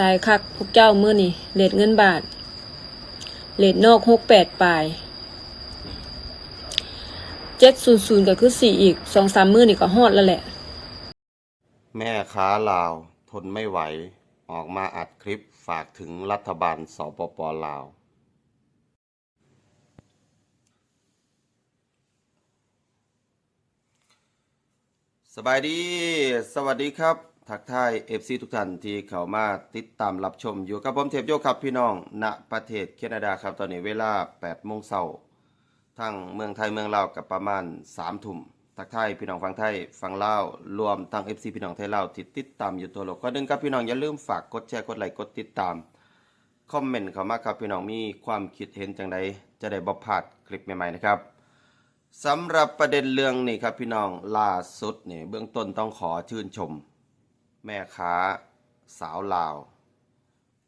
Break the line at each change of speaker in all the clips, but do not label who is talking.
ตายคักพวกเจ้ามื้อนี่เลทเงินบาทเลทนอกหกแปดปลายเจ็ดศูนย์ศูนย์ก็คือสี่อีกสองสามมื้อนี่ก็ฮอดแล้วแหละ
แม่ค้าลาว ทนไม่ไหว ออกมาอัดคลิปฝากถึงรัฐบาลสปปลาวสบายดี สวัสดีครับ ทักทายเอฟซีทุกท่านที่เข้ามาติดตามรับชมอยู่กับผมเทพโยครับพี่น้องณประเทศแคนาดาครับตอนนี้เวลา8โมงเช้าทั้งเมืองไทยเมืองลาวกับประมาณ3ทุ่มทักทายพี่น้องฟังไทยฟังลาวรวมทั้ง FC พี่น้องไทยลาวที่ติดตามอยู่ทั่วโลกก็ดึงครับพี่น้องอย่าลืมฝากกดแชร์กดไลค์กดติดตามคอมเมนต์เข้ามาครับพี่น้องมีความคิดเห็นจังใดจะได้บ่พลาดคลิปใหม่ๆนะครับสำหรับประเด็นเรื่องนี้ครับพี่น้องล่าสุดนี่เบื้องต้นต้องขอชื่นชม แม่ค้า สาวลาว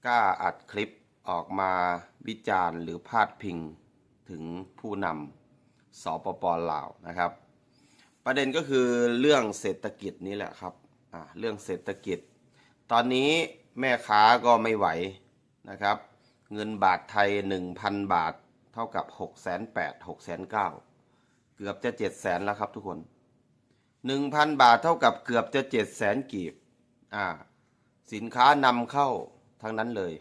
กล้าอัดคลิปออกมาวิจารณ์หรือพาดพิงถึงผู้นำสปปลาวนะครับ ประเด็นก็คือเรื่องเศรษฐกิจนี้แหละครับอ่าเรื่องเศรษฐกิจ ตอนนี้แม่ค้าก็ไม่ไหวนะครับ เงินบาทไทย 1,000 บาทเท่ากับ 6 8 0 0 6 9 0 0 เกือบจะ 7 0 0 0 0แล้วครับทุกคน 1,000 บาทเท่ากับเกือบจะ 7 0 0 0 0กีบ อ่าสินค้านำเข้าทั้งนั้นเลย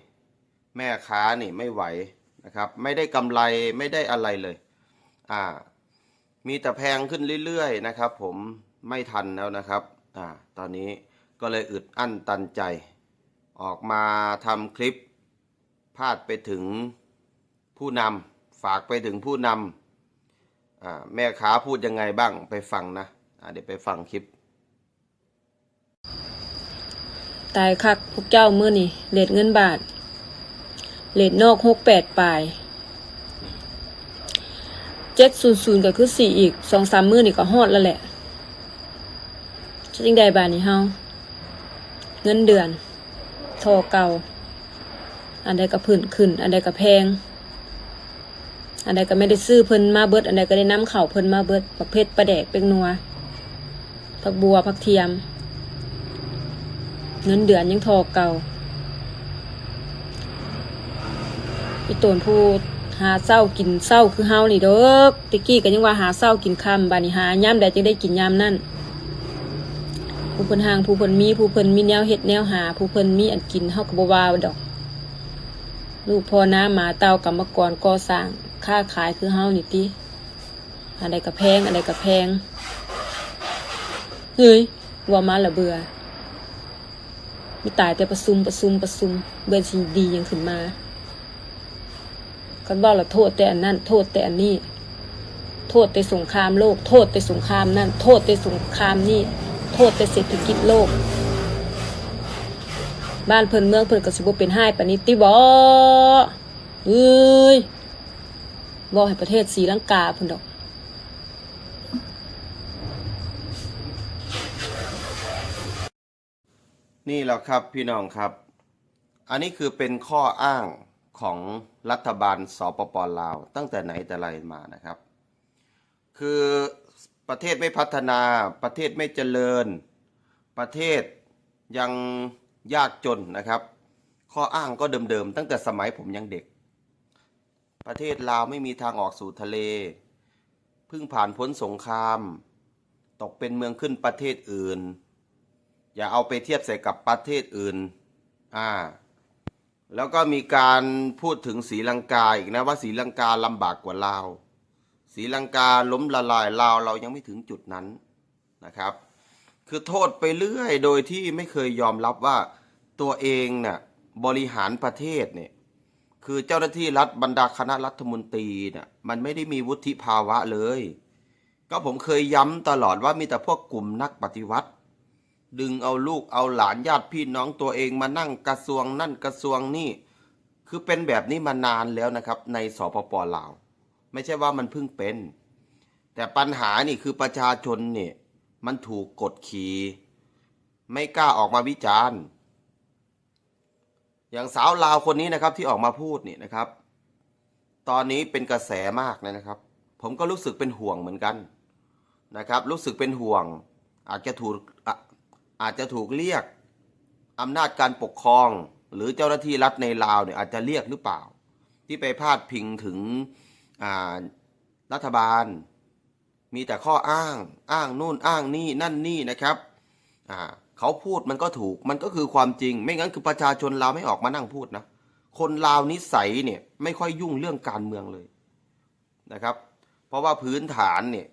แม่ค้านี่ไม่ไหวนะครับ ไม่ได้กำไรไม่ได้อะไรเลยอ่ามีแต่แพงขึ้นเรื่อยๆนะครับ ผมไม่ทันแล้วนะครับอ่าตอนนี้ก็เลยอึดอั้นตันใจ ออกมาทำคลิปพาดไปถึงผู้นำฝากไปถึงผู้นำอ่าแม่ค้าพูดยังไงบ้างไปฟังนะอ่าเดี๋ยวไปฟังคลิป
ตายคักพวกเจ้ามื้อนี่เลทเงินบาท เลทนอกหกแปดปลายเจ็ดศูนย์ศูนย์ก็คือสี่อีกสองสามมื้อนี่ก็ฮอดแล้วแหละจะจิงได้บาทนี่เฮาเงินเดือนทอเก่า อันใดก็พื้นขึ้น อันใดก็แพง อันใดก็ไม่ได้ซื้อเพิ่นมาเบิด อันใดก็ได้น้ำเข่าเพิ่นมาเบิดประเภทปลาแดกเป็กนัวผักบัวผักเทียม เงินเดือนยังทอเก่าอีตนผู้หาเศร้ากินเศร้าคือเฮานี่เด้อตะกี้ก็ยังว่าหาเศร้ากินคำบานี้หายามใดจึงได้กินยามนั่นผู้เพิ่นหางผู้เพิ่นมีผู้เพิ่นมีแนวเฮ็ดแนวหาผู้เพิ่นมีอันกินเฮาก็บ่ว่าดอก ลูกพ่อน้าหมาเต่ากรรมกรก่อสร้างค้าขายคือเฮานี่ติอันใดก็แพงอันใดก็แพงเฮ้ยว่ามาละเบื่อ มีตายแต่ประซุมประซุมประซุมเบื่อสิดียังขึ้นมากันว่าเราโทษแต่อันนั้นโทษแต่อันนี้ โทษแต่สงครามโลก โทษแต่สงครามนั่น โทษแต่สงครามนี่ โทษแต่เศรษฐกิจโลก บ้านเพิ่นเมืองเพิ่นกสิบเป็นห้ปานนี้ติบ่เอ้ยบ่ให้ประเทศศรีลังกาเพิ่นดอก
นี่แหละครับพี่น้องครับ อันนี้คือเป็นข้ออ้างของรัฐบาลสปปลาว ตั้งแต่ไหนแต่ไรมานะครับ คือประเทศไม่พัฒนาประเทศไม่เจริญ ประเทศยังยากจนนะครับ ข้ออ้างก็เดิมๆตั้งแต่สมัยผมยังเด็ก ประเทศลาวไม่มีทางออกสู่ทะเล เพิ่งผ่านพ้นสงคราม ตกเป็นเมืองขึ้นประเทศอื่น อย่าเอาไปเทียบใส่กับประเทศอื่นอ่าแล้วก็มีการพูดถึงศรีลังกาอีกนะว่าศรีลังกาลำบากกว่าลาวศรีลังกาล้มละลายลาวเรายังไม่ถึงจุดนั้นนะครับ คือโทษไปเรื่อยโดยที่ไม่เคยยอมรับว่าตัวเองน่ะบริหารประเทศเนี่ยคือเจ้าหน้าที่รัฐบรรดาคณะรัฐมนตรีเนี่ยมันไม่ได้มีวุฒิภาวะเลย ก็ผมเคยย้ำตลอดว่ามีแต่พวกกลุ่มนักปฏิวัติ ดึงเอาลูกเอาหลานญาติพี่น้องตัวเองมานั่งกระทรวงนั่นกระทรวงนี่ คือเป็นแบบนี้มานานแล้วนะครับ ในสปปลาว ไม่ใช่ว่ามันเพิ่งเป็น แต่ปัญหานี่คือประชาชนเนี่ยมันถูกกดขี่ไม่กล้าออกมาวิจารณ์ อย่างสาวลาวคนนี้นะครับที่ออกมาพูดนี่นะครับ ตอนนี้เป็นกระแสมากเลยนะครับ ผมก็รู้สึกเป็นห่วงเหมือนกันนะครับ รู้สึกเป็นห่วง อาจจะถูก อาจจะถูกเรียกอำนาจการปกครอง หรือเจ้าหน้าที่รัฐในลาวเนี่ยอาจจะเรียกหรือเปล่า ที่ไปพาดพิงถึงรัฐบาล มีแต่ข้ออ้าง อ้างนู่นอ้างนี่นั่นนี่นะครับเขาพูดมันก็ถูกมันก็คือความจริง ไม่งั้นคือประชาชนลาวไม่ออกมานั่งพูดนะคนลาวนิสัยเนี่ยไม่ค่อยยุ่งเรื่องการเมืองเลยนะครับ เพราะว่าพื้นฐานเนี่ย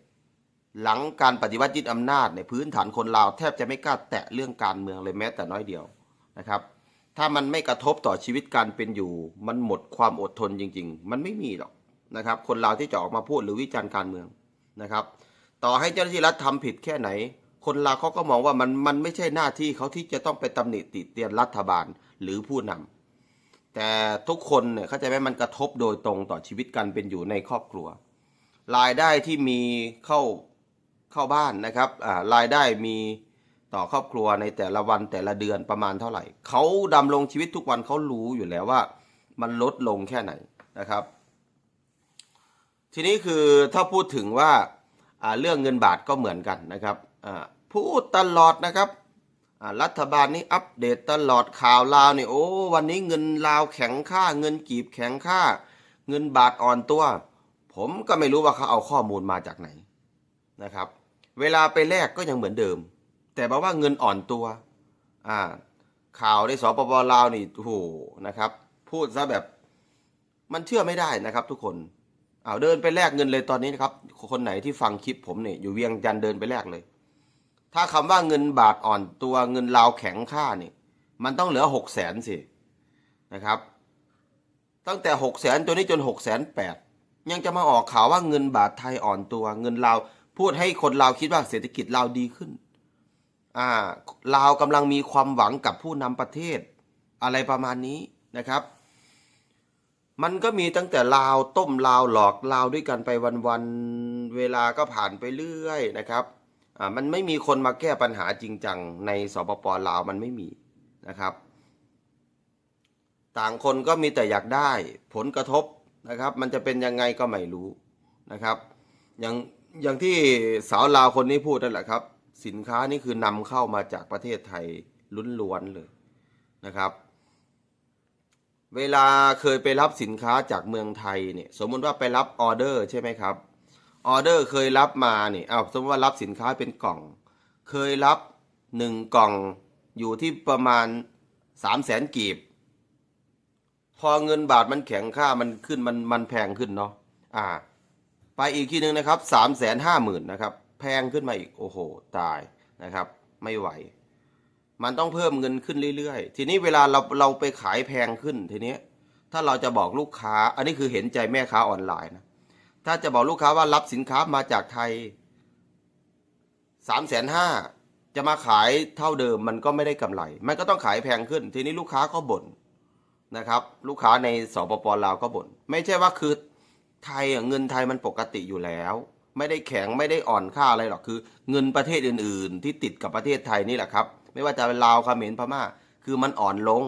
หลังการปฏิวัติยึดอำนาจเนี่ยพื้นฐานคนลาวแทบจะไม่กล้าแตะเรื่องการเมืองเลยแม้แต่น้อยเดียวนะครับ ถ้ามันไม่กระทบต่อชีวิตการเป็นอยู่ มันหมดความอดทนจริง ๆ มันไม่มีหรอกนะครับ คนลาวที่จะออกมาพูดหรือวิจารณ์การเมืองนะครับ ต่อให้เจ้าหน้าที่รัฐทำผิดแค่ไหน คนลาวเขาก็มองว่ามันมันไม่ใช่หน้าที่เขาที่จะต้องไปตำหนิติเตียนรัฐบาลหรือผู้นำแต่ทุกคนเนี่ยเข้าใจไหมมันกระทบโดยตรงต่อชีวิตการเป็นอยู่ในครอบครัว รายได้ที่มีเข้า เข้าบ้านนะครับรายได้มีต่อครอบครัวในแต่ละวันแต่ละเดือนประมาณเท่าไหร่ เขาดำรงชีวิตทุกวันเขารู้อยู่แล้วว่า มันลดลงแค่ไหนนะครับ ทีนี้คือถ้าพูดถึงว่าเรื่องเงินบาทก็เหมือนกันนะครับพูดตลอดนะครับรัฐบาลนี้อัปเดตตลอดข่าวลาวนี่โอ้วันนี้เงินลาวแข็งค่า เงินกีบแข็งค่า เงินบาทอ่อนตัว ผมก็ไม่รู้ว่าเขาเอาข้อมูลมาจากไหนนะครับ เวลาไปแลกก็ยังเหมือนเดิม แต่บอกว่าเงินอ่อนตัวอ่าข่าวในสปปลาวนี่โอ้โหนะครับ พูดซะแบบมันเชื่อไม่ได้นะครับ ทุกคนเอาเดินไปแลกเงินเลยตอนนี้นะครับ คนไหนที่ฟังคลิปผมเนี่ยอยู่เวียงจันเดินไปแลกเลย ถ้าคำว่าเงินบาทอ่อนตัวเงินลาวแข็งค่าเนี่ยมันต้องเหลือหกแสนสินะครับ ตั้งแต่หกแสนตัวนี้จนหกแสนแปดยังจะมาออกข่าวว่าเงินบาทไทยอ่อนตัว เงินลาว พูดให้คนลาวคิดว่าเศรษฐกิจลาวดีขึ้น อ่าลาวกำลังมีความหวังกับผู้นำประเทศ อะไรประมาณนี้นะครับ มันก็มีตั้งแต่ลาวต้มลาวหลอกลาวด้วยกันไปวันๆเวลาก็ผ่านไปเรื่อยนะครับอ่ามันไม่มีคนมาแก้ปัญหาจริงจังในสปปลาวมันไม่มีนะครับ ต่างคนก็มีแต่อยากได้ผลกระทบนะครับ มันจะเป็นยังไงก็ไม่รู้นะครับ อย่าง อย่างที่สาวลาวคนนี้พูดนั่นแหละครับ สินค้านี่คือนำเข้ามาจากประเทศไทยล้วนๆเลยนะครับ เวลาเคยไปรับสินค้าจากเมืองไทยเนี่ยสมมุติว่าไปรับออเดอร์ใช่ไหมครับออเดอร์เคยรับมาเนี่ยเอาสมมติว่ารับสินค้าเป็นกล่อง เคยรับหนึ่งกล่องอยู่ที่ประมาณสามแสนกีบ พอเงินบาทมันแข็งค่ามันขึ้นมันมันแพงขึ้นเนาะอ่า อีกทีหนึ่งนะครับสามแสนห้าหมื่นนะครับแพงขึ้นมาอีกโอ้โหตายนะครับ ไม่ไหว มันต้องเพิ่มเงินขึ้นเรื่อยๆ ทีนี้เวลาเราเราไปขายแพงขึ้นทีนี้ถ้าเราจะบอกลูกค้า อันนี้คือเห็นใจแม่ค้าออนไลน์นะถ้าจะบอกลูกค้าว่ารับสินค้ามาจากไทยสามแสนห้าจะมาขายเท่าเดิมมันก็ไม่ได้กำไร มันก็ต้องขายแพงขึ้น ทีนี้ลูกค้าก็บ่นนะครับ ลูกค้าในสปปลาวก็บ่นไม่ใช่ว่าคือ ไทยอะเงินไทยมันปกติอยู่แล้ว ไม่ได้แข็งไม่ได้อ่อนค่าอะไรหรอกคือ เงินประเทศอื่น ๆ ที่ติดกับประเทศไทยนี่แหละครับ ไม่ว่าจะเป็นลาวเขมรพม่า คือมันอ่อนลง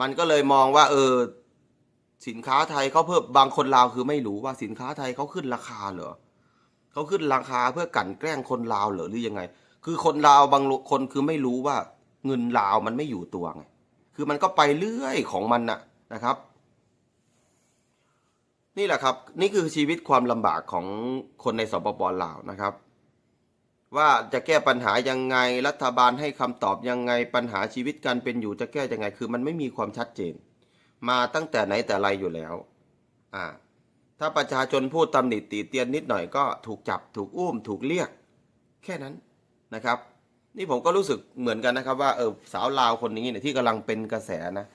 มันก็เลยมองว่า เออ สินค้าไทยเขาเพิ่มบางคนลาวคือไม่รู้ว่าสินค้าไทยเขาขึ้นราคาเหรอเขาขึ้นราคาเพื่อกันแกล้งคนลาวเหรอหรือยังไง คือคนลาวบางคนคือไม่รู้ว่า เงินลาวมันไม่อยู่ตัวไงคือมันก็ไปเรื่อยของมันนะนะครับ นี่แหละครับ นี่คือชีวิตความลำบากของคนในสปปลาวนะครับ ว่าจะแก้ปัญหายังไงรัฐบาลให้คำตอบยังไงปัญหาชีวิตการเป็นอยู่จะแก้ยังไง คือมันไม่มีความชัดเจน มาตั้งแต่ไหนแต่ไรอยู่แล้วอ่าถ้าประชาชนพูดตำหนิติเตียนนิดหน่อยก็ถูกจับถูกอุ้มถูกเรียก แค่นั้นนะครับ นี่ผมก็รู้สึกเหมือนกันนะครับ ว่าเออสาวลาวคนนี้เนี่ยที่กำลังเป็นกระแสนะ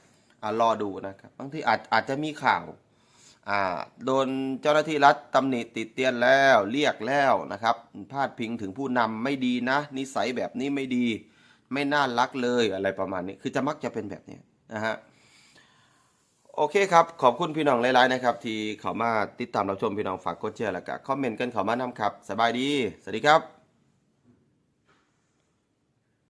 อ่ารอดูนะครับบางทีอาจอาจจะมีข่าว อ่าโดนเจ้าหน้าที่รัฐตำหนิติดเตียนแล้วเรียกแล้วนะครับพาดพิงถึงผู้นำไม่ดีนะ นิสัยแบบนี้ไม่ดี ไม่น่ารักเลยอะไรประมาณนี้ คือจะมักจะเป็นแบบนี้นะฮะโอเคครับ ขอบคุณพี่น้องหลายๆนะครับ ที่เข้ามาติดตามรับชมพี่น้องฝากกดแชร์แล้วก็คอมเมนต์กันเข้ามานำครับ สบายดี สวัสดีครับ